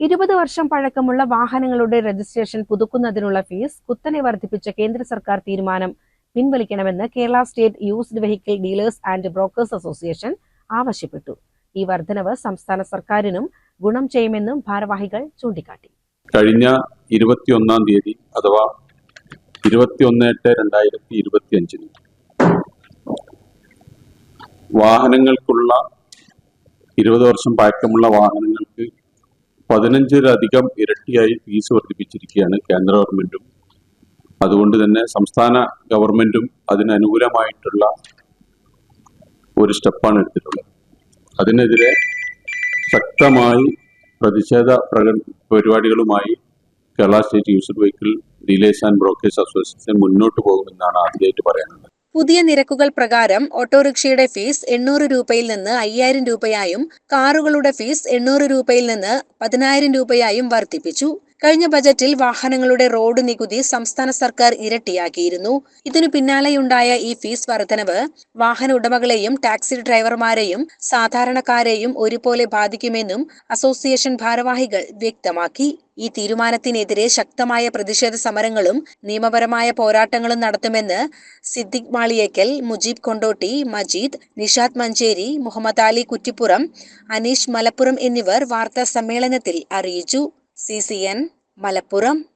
ഇരുപത് വർഷം പഴക്കമുള്ള വാഹനങ്ങളുടെ രജിസ്ട്രേഷൻ പുതുക്കുന്നതിനുള്ള ഫീസ് കുത്തനെ വർദ്ധിപ്പിച്ച കേന്ദ്ര സർക്കാർ തീരുമാനം. പിൻവലിക്കണമെന്ന് Kerala state used vehicle dealers and brokers association ആവശ്യപ്പെട്ടു. ഈ വർധനവ് സംസ്ഥാന സർക്കാരിനും ഗുണം ചെയ്യുമെന്നും ഭാരവാഹികൾ ചൂണ്ടിക്കാട്ടി. കഴിഞ്ഞ ഇരുപത്തിയൊന്നാം തീയതി അഥവാ ഇരുപത്തിയൊന്ന് എട്ട് രണ്ടായിരത്തി ഇരുപത്തി അഞ്ചിന് വാഹനങ്ങൾക്കുള്ള ഇരുപത് വർഷം പഴക്കമുള്ള വാഹനങ്ങൾക്ക് പതിനഞ്ചിലധികം ഇരട്ടിയായി ഫീസ് വർദ്ധിപ്പിച്ചിരിക്കുകയാണ് കേന്ദ്ര ഗവൺമെന്റും. അതുകൊണ്ട് തന്നെ സംസ്ഥാന ഗവൺമെന്റും അതിനനുകൂലമായിട്ടുള്ള ഒരു സ്റ്റെപ്പാണ് എടുത്തിട്ടുള്ളത്. അതിനെതിരെ ശക്തമായി പ്രതിഷേധ പ്രക പരിപാടികളുമായി Kerala state user vehicle dealers and brokers association മുന്നോട്ട് പോകുമെന്നാണ് ആദ്യമായിട്ട് പറയാനുള്ളത് പുതിയ നിരക്കുകൾ പ്രകാരം ഓട്ടോറിക്ഷയുടെ ഫീസ് എണ്ണൂറ് രൂപയിൽ നിന്ന് അയ്യായിരം രൂപയായും കാറുകളുടെ ഫീസ് എണ്ണൂറ് രൂപയിൽ നിന്ന് പതിനായിരം രൂപയായും വർദ്ധിപ്പിച്ചു. കഴിഞ്ഞ ബജറ്റിൽ വാഹനങ്ങളുടെ റോഡ് നികുതി സംസ്ഥാന സർക്കാർ ഇരട്ടിയാക്കിയിരുന്നു. ഇതിനു പിന്നാലെയുണ്ടായ ഈ ഫീസ് വർധനവ് വാഹന ഉടമകളെയും ടാക്സി ഡ്രൈവർമാരെയും സാധാരണക്കാരെയും ഒരുപോലെ ബാധിക്കുമെന്നും അസോസിയേഷൻ ഭാരവാഹികൾ വ്യക്തമാക്കി. ഈ തീരുമാനത്തിനെതിരെ ശക്തമായ പ്രതിഷേധ സമരങ്ങളും നിയമപരമായ പോരാട്ടങ്ങളും നടത്തുമെന്ന് സിദ്ദിഖ് മാളിയേക്കൽ മുജീബ് കൊണ്ടോട്ടി മജീദ് നിഷാദ് മഞ്ചേരി മുഹമ്മദ് അലി കുറ്റിപ്പുറം അനീഷ് മലപ്പുറം എന്നിവർ വാർത്താ സമ്മേളനത്തിൽ അറിയിച്ചു. சிசிஎன் மலப்புரம்.